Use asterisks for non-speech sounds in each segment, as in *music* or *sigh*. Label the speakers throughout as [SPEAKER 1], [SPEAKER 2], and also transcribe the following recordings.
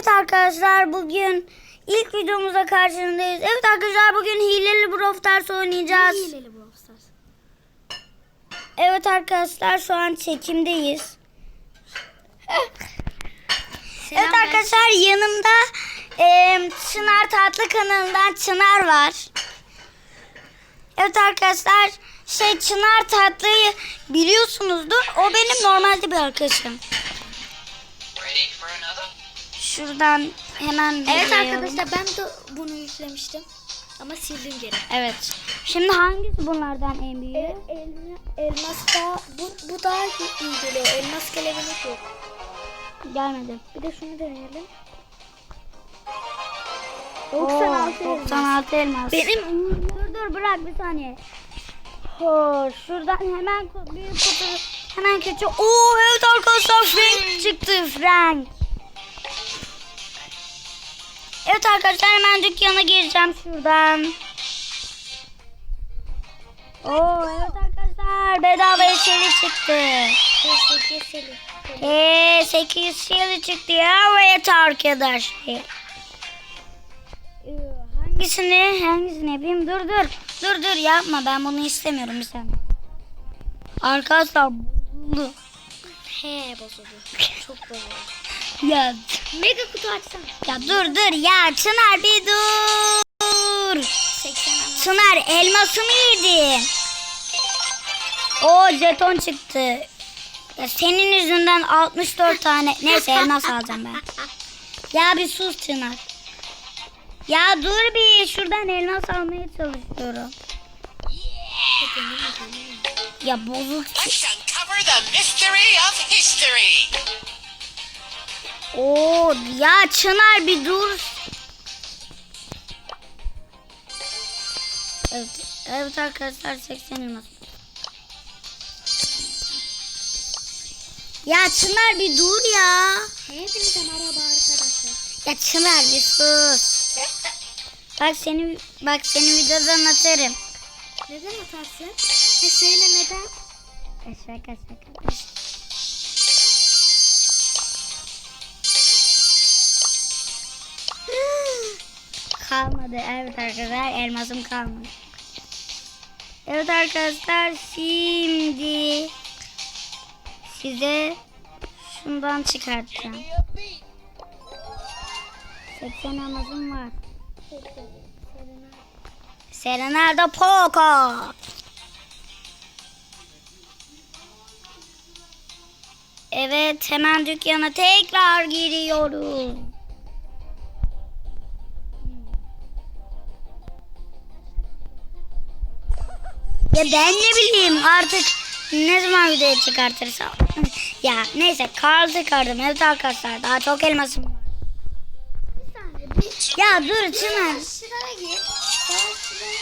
[SPEAKER 1] Evet arkadaşlar bugün ilk videomuza karşınızdayız. Evet arkadaşlar bugün hileli Brawl Stars oynayacağız.
[SPEAKER 2] Hileli Brawl Stars.
[SPEAKER 1] Evet arkadaşlar şu an çekimdeyiz. evet arkadaşlar yanımda eee, Çınar Tatlı kanalından Çınar var. Evet arkadaşlar şey Çınar Tatlı'yı biliyorsunuzdur. O benim normalde bir arkadaşım.
[SPEAKER 3] Ready for another?
[SPEAKER 1] Şuradan hemen
[SPEAKER 2] Evet arkadaşlar ben de bunu yüklemiştim. Ama sildim geri.
[SPEAKER 1] Evet. Şimdi hangisi bunlardan en büyüğü?
[SPEAKER 2] elma, elmas da bu, bu daha iyi geliyor. Elmas kelebek yok.
[SPEAKER 1] Gelmedi.
[SPEAKER 2] Bir de şunu deneyelim.
[SPEAKER 1] Oo,
[SPEAKER 2] 96 elmas.
[SPEAKER 1] 96 elmas.
[SPEAKER 2] Benim
[SPEAKER 1] Dur dur bırak bir saniye. Oo, şuradan hemen büyük kutu hemen kötü. Oo evet arkadaşlar Frank çıktı Frank. Evet arkadaşlar hemen dükkana gireceğim şuradan. Oo evet arkadaşlar bedava eşeli çıktı.
[SPEAKER 2] keselim.
[SPEAKER 1] Eee 8 şeli çıktı ya evet arkadaşlar. Hangisini hangisini yapayım? Dur dur. Dur dur yapma ben bunu istemiyorum saniye. Arkadaşlar bozuldu.
[SPEAKER 2] He bozuldu. Çok bozuldu.
[SPEAKER 1] Ya,
[SPEAKER 2] Mega kutu açsana.
[SPEAKER 1] ya dur dur ya Çınar bir dur.
[SPEAKER 2] 80 elmas.
[SPEAKER 1] Çınar elmasımı yedin. O jeton çıktı. Ya senin yüzünden 64 tane. Neyse elmas alacağım ben. Ya bir sus Çınar. Ya dur bir şuradan elmas almaya çalışıyorum. Ya bozuk.
[SPEAKER 3] Let's uncover the mystery of history.
[SPEAKER 1] Oo ya Çınar bir dur. Evet, evet arkadaşlar 80 elmas. Ya Çınar bir dur ya.
[SPEAKER 2] Hepinize merhaba arkadaşlar.
[SPEAKER 1] Ya Çınar bir sus. Bak seni bak seni videodan atarım.
[SPEAKER 2] Neden atarsın? E söyle neden?
[SPEAKER 1] E, Şaka şaka. Kalmadı. Evet arkadaşlar elmasım kalmadı. Evet arkadaşlar şimdi size şundan çıkartacağım. 80 elmasım var. Serenada Poco. Evet hemen dükkana tekrar giriyoruz. Ya ben ne bileyim artık ne zaman videoya çıkartırsam. *laughs* ya neyse Karl çıkardım. Evet arkadaşlar daha çok elmasım var. Ya dur Çınar.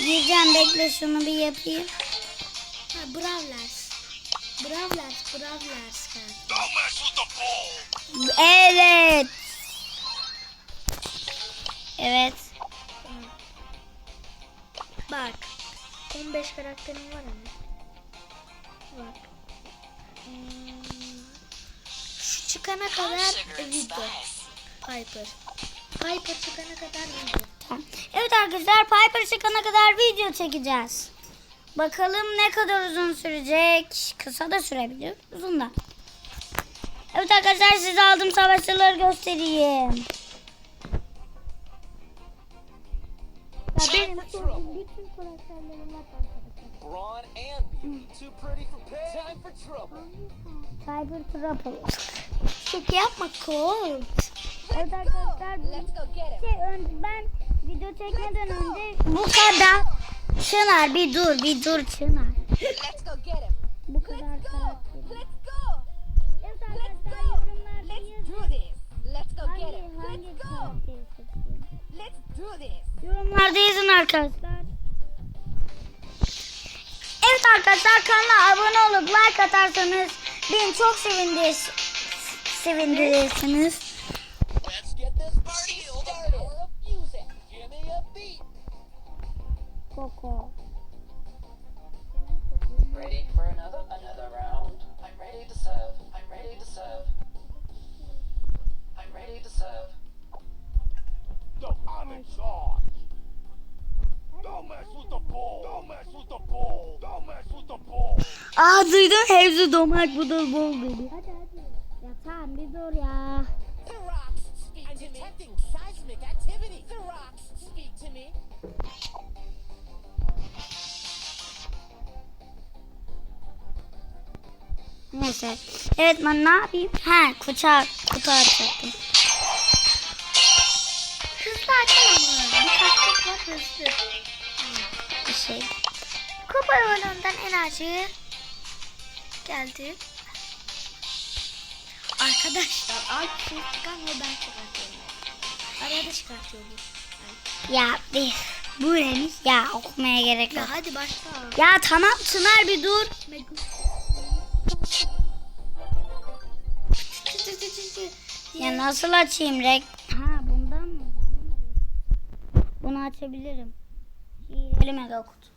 [SPEAKER 1] Gireceğim bekle şunu bir yapayım.
[SPEAKER 2] Ha Brawlers. Brawlers, Brawlers.
[SPEAKER 1] Evet. Evet.
[SPEAKER 2] Bak. 15 karakterim var ama. Bak. Hmm. Şu çıkana kadar video. Piper. Piper çıkana kadar video.
[SPEAKER 1] Tamam. Evet arkadaşlar Piper çıkana kadar video çekeceğiz. Bakalım ne kadar uzun sürecek. Kısa da sürebilir. Uzun da. Evet arkadaşlar size aldığım savaşçıları göstereyim. Ya benim bütün karakterlerim var arkadaşlar.
[SPEAKER 4] Braun and Beauty, too pretty for pay. Time for trouble.
[SPEAKER 1] Cyber Trouble.
[SPEAKER 2] Çok yapma Colt.
[SPEAKER 1] Evet arkadaşlar şey, ben video çekmeden önce bu kadar Çınar bir dur bir dur Çınar.
[SPEAKER 5] Let's go get him.
[SPEAKER 1] Bu kadar karakter.
[SPEAKER 5] Let's go.
[SPEAKER 1] Evet
[SPEAKER 5] Let's
[SPEAKER 1] arkadaşlar
[SPEAKER 5] go.
[SPEAKER 1] yorumlarda
[SPEAKER 5] Let's
[SPEAKER 1] yazın.
[SPEAKER 5] do this. Let's go get him. Let's go. Let's do this.
[SPEAKER 1] Yorumlarda yazın arkadaşlar. Evet arkadaşlar kanala abone olup like atarsanız beni çok sevindirirsiniz. Sevindirirsiniz.
[SPEAKER 3] Ready for another another round? I'm ready to serve. I'm ready to serve. I'm ready to serve.
[SPEAKER 4] in charge. Don't mess with the ball. Don't
[SPEAKER 1] Aa duydum hepsi domak budul bol dedi. Hadi hadi. Ya tamam bir dur ya. Neyse. Evet ben ne yapayım? Ha kutu, kutu açacaktım.
[SPEAKER 2] Hızlı açalım? Bir taktik var hızlı.
[SPEAKER 1] Bir şey.
[SPEAKER 2] Kupa yolundan enerji geldi. Arkadaşlar Alp Furkan ve ben çıkartıyorum. Araya da çıkartıyorum.
[SPEAKER 1] Ya bir bu neymiş? Ya okumaya gerek yok.
[SPEAKER 2] Ya hadi başla.
[SPEAKER 1] Ya tamam Çınar bir dur. Ya nasıl açayım rek? Ha bundan mı? Bunu açabilirim. Hileli mega kutu.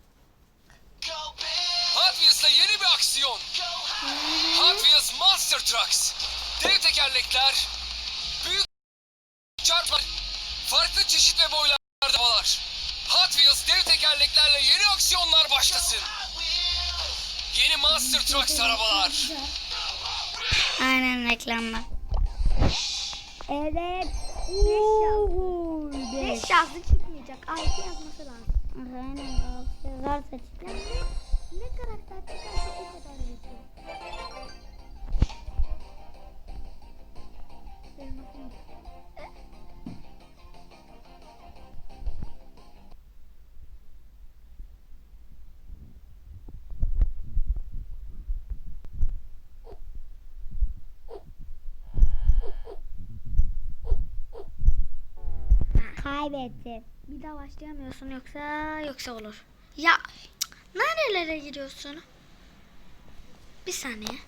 [SPEAKER 6] Hot Wheels'ta yeni bir aksiyon. Hot Wheels Monster Trucks. Dev tekerlekler, büyük çarplar, farklı çeşit ve boylarda havalar. Hot Wheels dev tekerleklerle yeni aksiyonlar başlasın. Yeni Monster Trucks arabalar.
[SPEAKER 1] Aynen reklamlar. Evet.
[SPEAKER 2] Beş yazdı çıkmayacak. Altı yazması lazım.
[SPEAKER 1] Aynen altı yazarsa çıkar.
[SPEAKER 2] Ne karakter çıkarsa o kadar yetiyor.
[SPEAKER 1] Kaybettim.
[SPEAKER 2] Bir daha başlayamıyorsun yoksa yoksa olur. Ya nerelere giriyorsun? Bir saniye.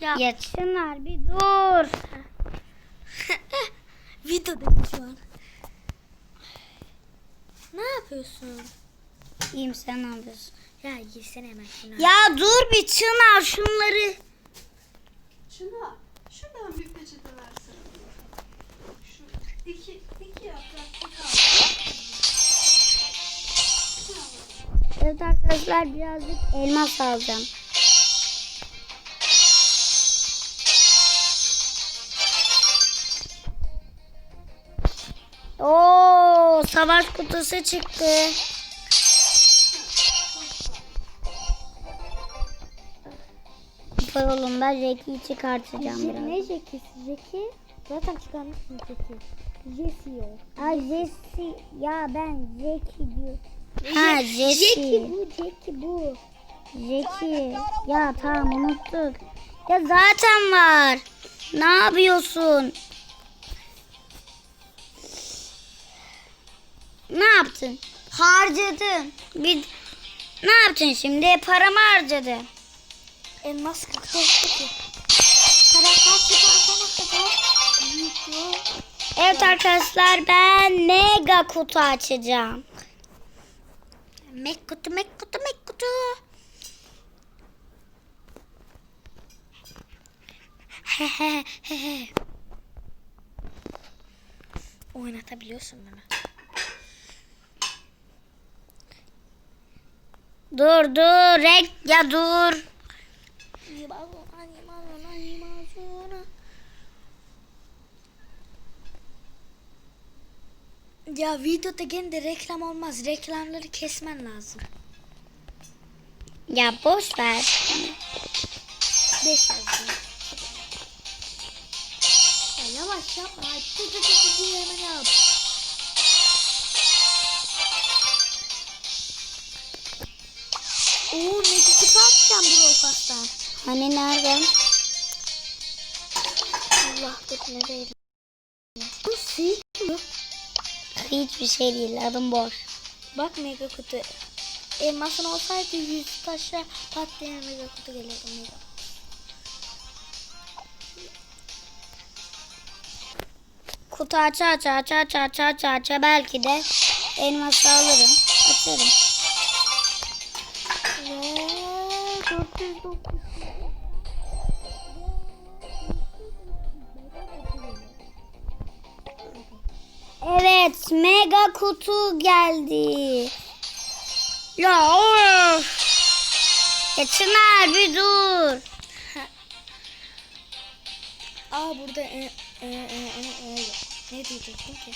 [SPEAKER 2] Ya
[SPEAKER 1] Çınar bir dur. *laughs*
[SPEAKER 2] videodayım şu an. Ne yapıyorsun?
[SPEAKER 1] İyiyim sen ne yapıyorsun?
[SPEAKER 2] Ya girsene hemen şuna.
[SPEAKER 1] Ya dur bir Çınar şunları.
[SPEAKER 7] Şuna, şuradan bir peçete versene. Şu iki,
[SPEAKER 1] Evet arkadaşlar birazcık elmas alacağım. Oo, savaş kutusu çıktı. Kupa yolunda Jackie'yi çıkartacağım biraz.
[SPEAKER 2] Ne Jackie'si? Jackie? Zaten çıkarmışsın Jackie. Jessie o.
[SPEAKER 1] Ay Jesse ya ben Jackie diyor. Ha Jesse.
[SPEAKER 2] Jackie bu, Jackie bu.
[SPEAKER 1] Jackie. Ya tamam unuttuk. Ya zaten var. Ne yapıyorsun? Ne yaptın? Harcadın. Bir ne yaptın şimdi? Paramı harcadın.
[SPEAKER 2] Elmas kırkta ki. Kadar. Büyütüyor.
[SPEAKER 1] Evet arkadaşlar ben mega kutu açacağım.
[SPEAKER 2] Mek kutu, mek kutu, mek kutu. *laughs* Oynatabiliyorsun bana.
[SPEAKER 1] Dur dur rek ya dur.
[SPEAKER 2] Ya videoda gene de reklam olmaz. Reklamları kesmen lazım.
[SPEAKER 1] Ya boş ver.
[SPEAKER 2] 5 yazdım. Ya yavaş yapma. Tı tı tı tı diye hemen yap. Oo negatif atacağım Brofast'tan.
[SPEAKER 1] Hani nerede?
[SPEAKER 2] Allah dur nereye? Bu sil.
[SPEAKER 1] Hiçbir şey değil adım boş.
[SPEAKER 2] Bak mega kutu. Elmasın olsaydı yüz taşa patlayan mega kutu gelirdi mega.
[SPEAKER 1] Kutu aça aça aça aça aça aça aça belki de elması alırım. Açarım.
[SPEAKER 2] Ve 409.
[SPEAKER 1] Evet mega kutu geldi. Ya of. Ya Çınar bir dur.
[SPEAKER 2] Aa burada e, e, e, e, e, yok. ne diyecektim ki?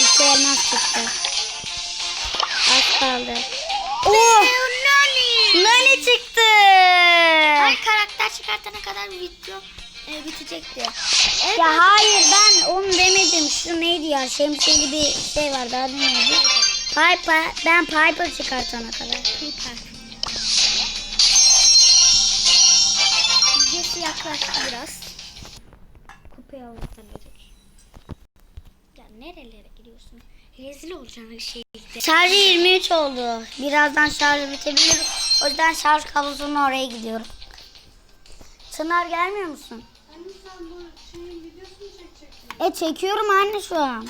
[SPEAKER 1] İki elmas çıktı. Az kaldı. Oh! Nani çıktı.
[SPEAKER 2] Karakter çıkartana kadar video e, bitecekti.
[SPEAKER 1] Ya hayır ben onu demedim. Şu neydi ya? Şemsiyeli bir şey vardı. Adı neydi? Piper. Ben Piper çıkartana kadar.
[SPEAKER 2] Piper. Jesse yaklaştı biraz. Kupayı almaktan ölecek. Ya nerelere gidiyorsun? Rezil olacaksın şeyde.
[SPEAKER 1] Şarjı 23 oldu. Birazdan şarjı bitebilir. O yüzden şarj kablosunu oraya gidiyorum. Çınar gelmiyor musun?
[SPEAKER 7] Anne sen bu şeyin videosunu çekecektin.
[SPEAKER 1] E çekiyorum anne şu an.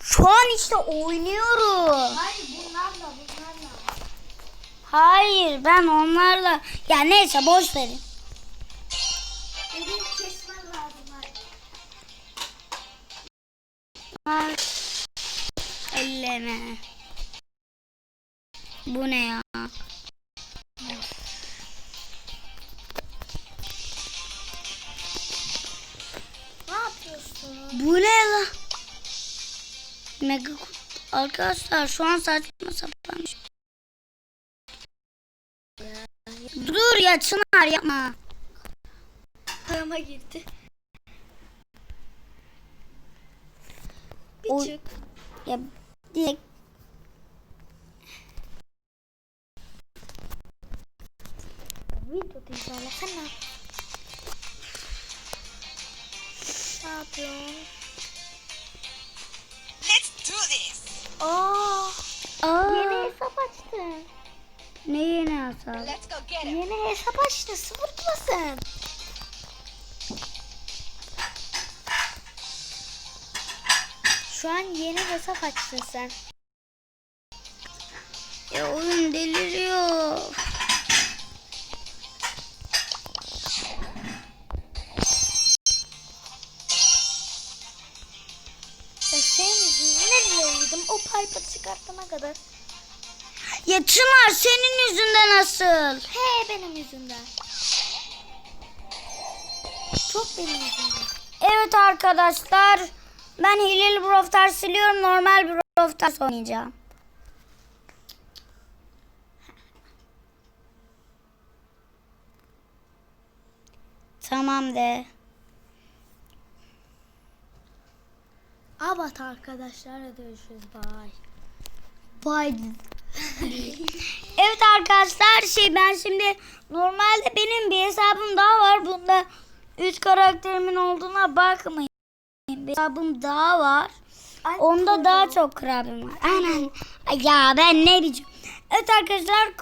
[SPEAKER 1] Şu an işte oynuyorum.
[SPEAKER 7] Hayır bunlarla bunlarla.
[SPEAKER 1] Hayır ben onlarla. Ya neyse boş verin.
[SPEAKER 2] Benim lazım.
[SPEAKER 1] Elleme. Bu ne ya? Bu ne la? Mega Arkadaşlar şu an saçma sapan. Dur ya Çınar yapma.
[SPEAKER 2] Parama girdi. Bir
[SPEAKER 1] O-
[SPEAKER 2] çık.
[SPEAKER 1] Ya direkt
[SPEAKER 2] Videoda izlersen ne Ne yapıyorsun?
[SPEAKER 1] Ne yeni
[SPEAKER 5] him.
[SPEAKER 2] Yeni hesap açtın. Sıfır. Şu an yeni hesap açtın sen.
[SPEAKER 1] Ya oyun deliriyor.
[SPEAKER 2] Ya senin yüzünden nereye uyudum? O Piper çıkartana kadar.
[SPEAKER 1] Ya Çınar senin yüzünden asıl.
[SPEAKER 2] He benim yüzümden. Çok benim yüzümden.
[SPEAKER 1] Evet arkadaşlar. Ben hileli Brawl Stars siliyorum. Normal Stars oynayacağım. Tamam de.
[SPEAKER 2] Abat arkadaşlar hadi görüşürüz. Bye.
[SPEAKER 1] Bye. *laughs* evet arkadaşlar şey ben şimdi normalde benim bir hesabım daha var. Bunda 3 karakterimin olduğuna bakmayın. Bir hesabım daha var. Onda daha çok krabim var. Aynen. Ya ben ne biçim. Evet arkadaşlar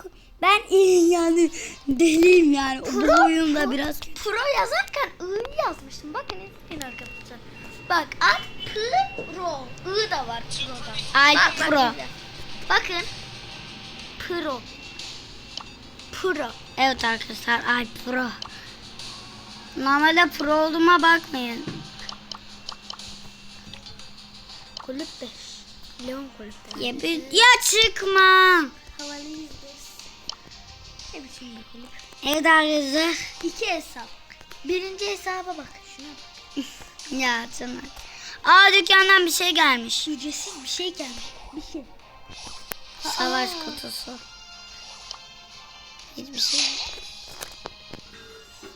[SPEAKER 1] ben *laughs* yani deliyim yani. Bu oyunda biraz.
[SPEAKER 2] Pro yazarken I yazmıştım. Bakın izleyin arkadaşlar. Bak at pro. I da var pro'da.
[SPEAKER 1] Ay
[SPEAKER 2] Bak, bak
[SPEAKER 1] pro.
[SPEAKER 2] izle. Bakın. Pro. Pro.
[SPEAKER 1] Evet arkadaşlar ay pro. Normalde pro olduğuma bakmayın.
[SPEAKER 2] Kulüp 5. Leon kulüp 5.
[SPEAKER 1] Ya, bir- ya çıkma.
[SPEAKER 2] Havalıyız biz. Ne biçim bir kulüp?
[SPEAKER 1] Evet arkadaşlar.
[SPEAKER 2] İki hesap. Birinci hesaba bak. Şuna bak. *laughs*
[SPEAKER 1] Ya Çınar. Aa dükkandan bir şey gelmiş.
[SPEAKER 2] Ücretsiz bir şey gelmiş. Bir şey.
[SPEAKER 1] Savaş kutusu. Hiçbir şey yok.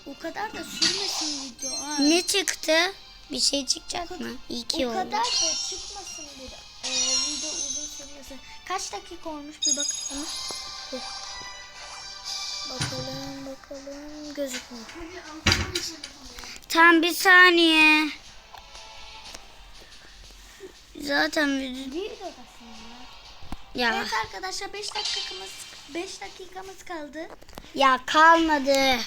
[SPEAKER 2] O kadar da sürmesin video. Ha.
[SPEAKER 1] Ne çıktı? Bir şey çıkacak mı? İyi ki
[SPEAKER 2] o
[SPEAKER 1] oldu.
[SPEAKER 2] kadar da çıkmasın bir e, video uzun sürmesin. Kaç dakika olmuş bir bakalım. Bakalım bakalım gözükmüyor.
[SPEAKER 1] Tam bir saniye. Zaten bir-
[SPEAKER 2] Videodasın ya. Evet arkadaşlar 5 dakikamız 5 dakikamız kaldı.
[SPEAKER 1] ya kalmadı.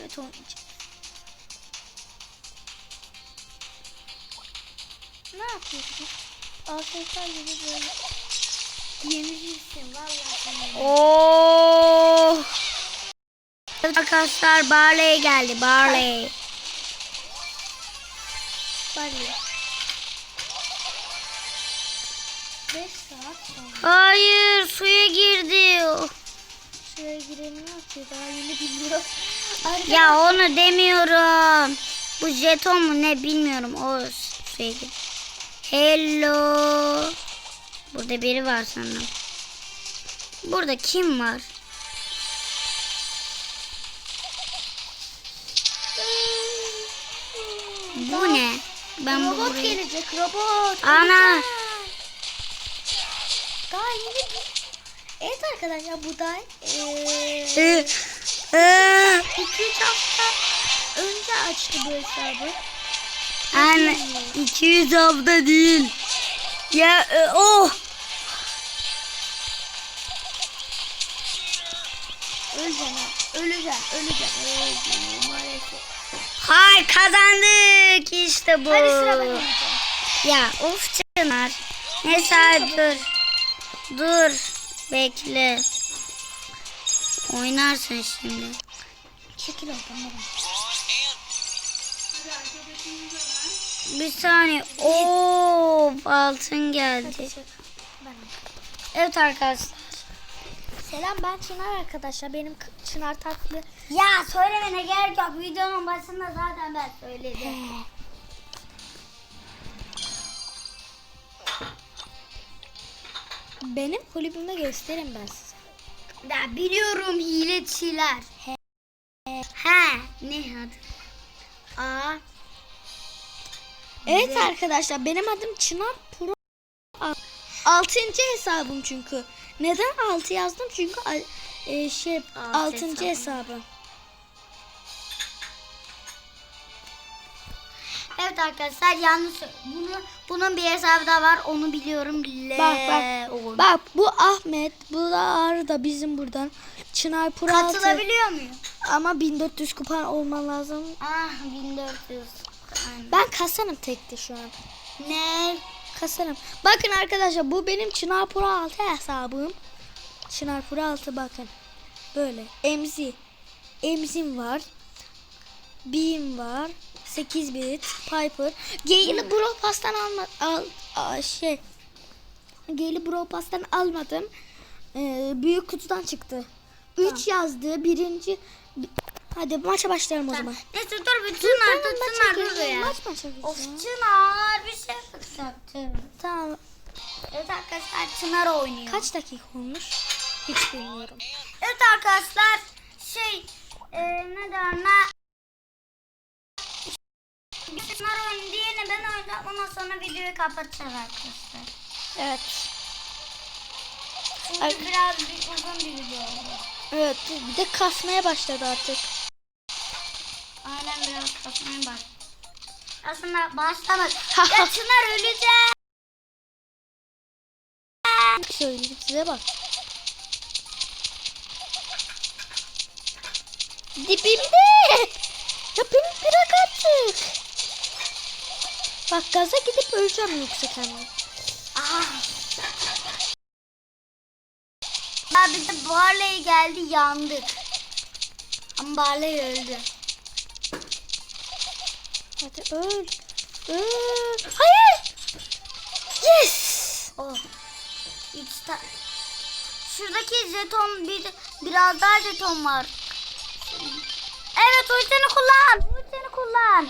[SPEAKER 2] Evet oynayacağım. Ne yapıyorsun? AFK gibi böyle. Yenilirsin vallahi.
[SPEAKER 1] Oh. Evet arkadaşlar Barley geldi. Barley. Hayır suya girdi.
[SPEAKER 2] şuraya giremiyor ki daha yeni biliyor. Arkadaşlar,
[SPEAKER 1] Ya onu demiyorum. Bu jeton mu ne bilmiyorum. O suya girdi. Hello. Burada biri var sanırım. Burada kim var? Bu ne? Ben
[SPEAKER 2] robot
[SPEAKER 1] burayı...
[SPEAKER 2] gelecek robot.
[SPEAKER 1] Ana.
[SPEAKER 2] Güzel. Daha yeni bir... Evet arkadaşlar bu da
[SPEAKER 1] Ee, ee,
[SPEAKER 2] 2-3 hafta önce açtı bu hesabı.
[SPEAKER 1] Anne 200 hafta değil. Ya e, oh.
[SPEAKER 2] Öleceğim. Öleceğim. Öleceğim. Öleceğim. Maalesef.
[SPEAKER 1] Hay kazandık işte bu.
[SPEAKER 2] Hadi sıra ben.
[SPEAKER 1] Ya of Çınar. Neyse dur. Dur. Bekle. Oynarsın şimdi.
[SPEAKER 2] Çekil oradan.
[SPEAKER 1] Bir saniye. Of altın geldi. Evet arkadaşlar.
[SPEAKER 2] Selam ben Çınar arkadaşlar. Benim Çınar tatlı.
[SPEAKER 1] Ya söylemene gerek yok. Videonun başında zaten ben söyledim.
[SPEAKER 2] Benim kulübümü göstereyim ben size.
[SPEAKER 1] Ya biliyorum hileçiler. He. He. Ne adı? Aa.
[SPEAKER 2] Evet arkadaşlar benim adım Çınar Pro. Al- Altıncı hesabım çünkü. Neden altı yazdım? Çünkü e, şey
[SPEAKER 1] Altı
[SPEAKER 2] altıncı
[SPEAKER 1] hesabım.
[SPEAKER 2] hesabı.
[SPEAKER 1] Evet arkadaşlar yanlış. Bunu bunun bir hesabı da var. Onu biliyorum. Le
[SPEAKER 2] Bak bak. Bak bu Ahmet, bu da Arda bizim buradan. Çınar Pro altı.
[SPEAKER 1] Katılabiliyor muyum?
[SPEAKER 2] Ama 1400 kupan olman lazım.
[SPEAKER 1] Ah 1400. Aynen.
[SPEAKER 2] Ben kasanım tekte şu an.
[SPEAKER 1] Ne?
[SPEAKER 2] Kasarım. Bakın arkadaşlar bu benim Çınar 6 hesabım. Çınar 6 bakın. Böyle. Emzi. Emzim var. Beam var. 8 bit. Piper. Gale'i Bro Pass'tan alma al, a- şey. Gale'i Bro Pass'tan almadım. Ee, büyük kutudan çıktı. 3 yazdı. Birinci bi- Hadi maça başlayalım o zaman.
[SPEAKER 1] Neyse dur bir Çınar dur Çınar dur ya.
[SPEAKER 2] Maç maça
[SPEAKER 1] Of. Çınar bir şey yapacaktım.
[SPEAKER 2] Tamam.
[SPEAKER 1] Evet arkadaşlar Çınar oynuyor.
[SPEAKER 2] Kaç dakika olmuş? Hiç bilmiyorum.
[SPEAKER 1] Evet arkadaşlar şey e, ne derler bir Çınar oyunu diğerini ben oynayacağım ondan sonra videoyu kapatacağız arkadaşlar.
[SPEAKER 2] Evet.
[SPEAKER 1] Çünkü
[SPEAKER 2] Ay.
[SPEAKER 1] biraz bir uzun bir video oldu.
[SPEAKER 2] Evet. Bir de kasmaya başladı artık.
[SPEAKER 1] Aynen biraz kapatmaya bak. Aslında başlamadı. ya Çınar öleceğim.
[SPEAKER 2] Söyleyeyim size bak. Dibimde. Ya beni bırak artık. Bak gaza gidip öleceğim yoksa kendim.
[SPEAKER 1] Ah. Ya bir de Barley geldi yandık. Ama Barley öldü.
[SPEAKER 2] Hadi öl. Öl. Hayır. Yes.
[SPEAKER 1] Oh. Üç ta- Şuradaki jeton bir biraz daha jeton var. Evet ultini kullan. Ultini kullan.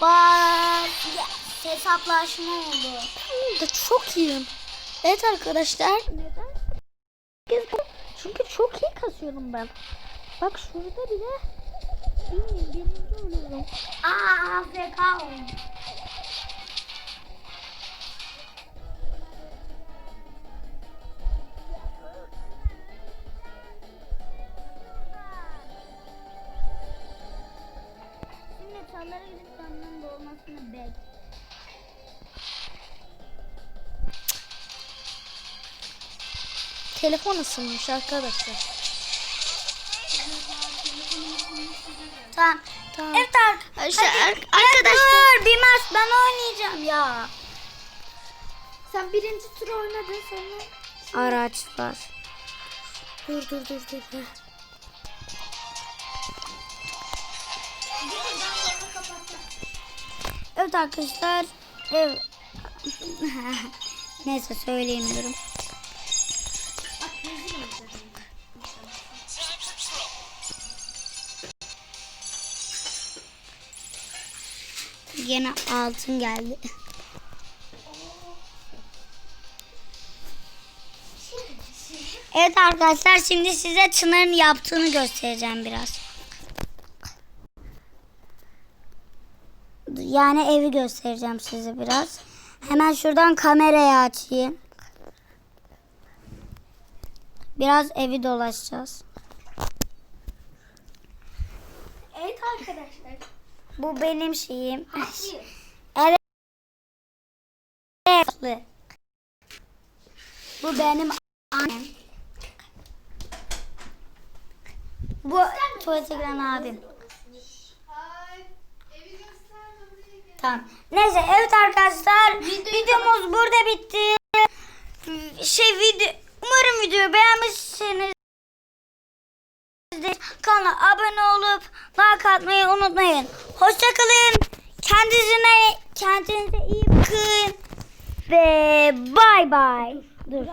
[SPEAKER 1] Bak. Yes, hesaplaşma oldu.
[SPEAKER 2] Hmm, da çok iyiyim. Evet arkadaşlar. Neden? Çünkü çok iyi kasıyorum ben. Bak şurada bile birinci oluyorum.
[SPEAKER 1] Aa AFK oldu.
[SPEAKER 2] Telefon ısınmış arkadaşlar.
[SPEAKER 1] Tamam.
[SPEAKER 2] Tamam.
[SPEAKER 1] Evet.
[SPEAKER 2] İşte ar-
[SPEAKER 1] arkadaşlar. Dur bir maç ben oynayacağım ya.
[SPEAKER 2] Sen birinci tur oynadın sonra.
[SPEAKER 1] Araç var.
[SPEAKER 2] Dur dur dur dur. Heh.
[SPEAKER 1] Evet arkadaşlar. Ev... *laughs* Neyse söyleyemiyorum. Yine altın geldi. Evet arkadaşlar şimdi size Çınar'ın yaptığını göstereceğim biraz. Yani evi göstereceğim size biraz. Hemen şuradan kamerayı açayım. Biraz evi dolaşacağız.
[SPEAKER 2] Evet arkadaşlar.
[SPEAKER 1] Bu benim şeyim. Evet. Evet. Bu benim annem. Bu giren abim. Tamam. Neyse evet arkadaşlar videomuz burada bitti. Şey video umarım videoyu beğenmişsiniz. Kanala abone olup like atmayı unutmayın. Hoşçakalın. Kendinize kendinize iyi bakın. Ve bay bay. Dur.